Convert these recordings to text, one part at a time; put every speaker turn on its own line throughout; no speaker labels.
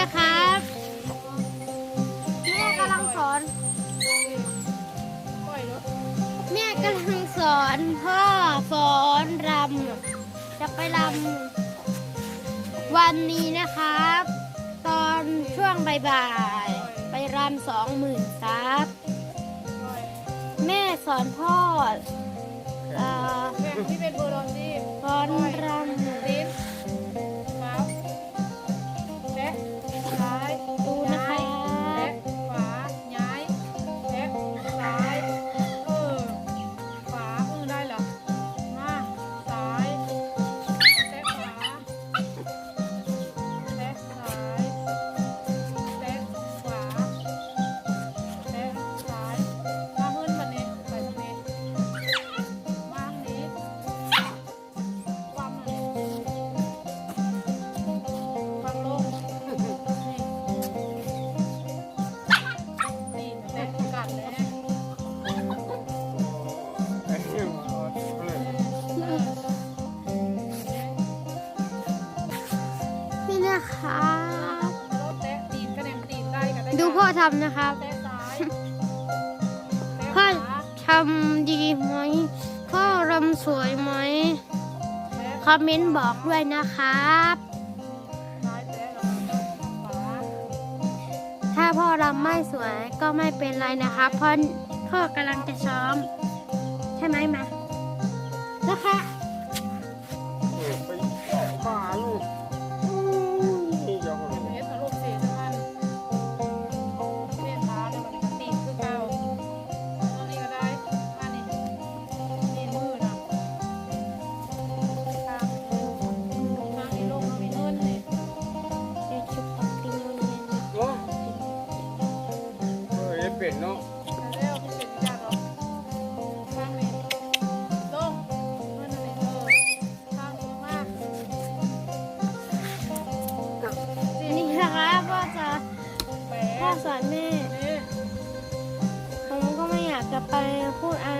นะครับแม่กำลังสอน แม่กำลังสอนพ่อสอนรำจะไปรำวันนี้นะครับ ตอนช่วงบ่ายๆไปรำสองหมื่นซับ แม่สอนพ่อ ด้
กั
น
ได้ดู
พ่อทำนะครับ
แตะซ้ายแตะข
พ่อ
วา
ทำดีไหมพ่อรำสวยไหม
แตะ
คอมเมนต์บอกด้วยนะครับ
ซ้ายแตะแล้วก็ขวา
ถ้าพ่อรำไม่สวยก็ไม่เป็นไรนะครับเพราะพ่อกำลังจะซ้อม ใช่ไหมมานะคะ
เฮ้ยเป็
ดเนาะ
เร็วที่เป็นยากหรอกข้างนี้ลงเงินอันนี้เออข้างนี้มาก
นี่นะครับพ่อจะ
แป
พ่อ
ด
สอนแม่
นี่
ผมก็ไม่อยากจะไปพูดอะไร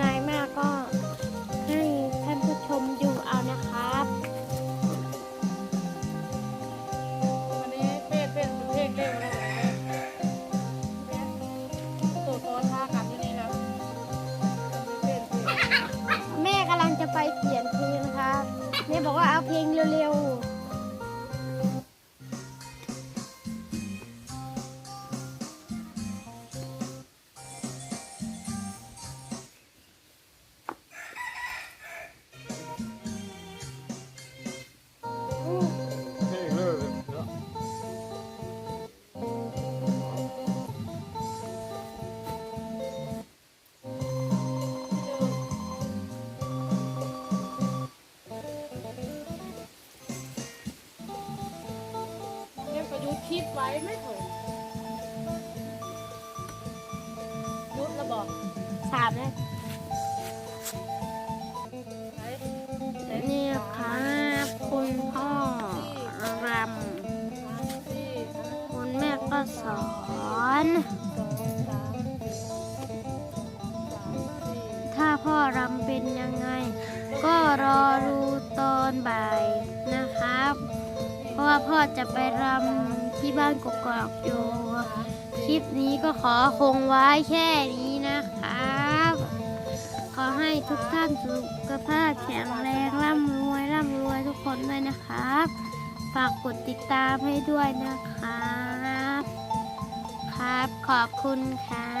คิ
ด
ไว้
ไม่ถอะยุทธระบอก
สามนะ
ไหน
นี่ครับคุณพ่อรำคุณแม่ก็สอน ถ้าพ่อรำเป็นยังไง ก็รอดูตอนบ่ายนะครับ เพราะว่าพ่อจะไปรำ ที่บ้านกกอกอยู่คลิปนี้ก็ขอคงไว้แค่นี้นะครับ ขอให้ทุกท่านสุขภาพแข็งแรงร่ำรวยร่ำรวยทุกคนด้วยนะครับ ฝากกดติดตามให้ด้วยนะครับ ครับขอบคุณครับ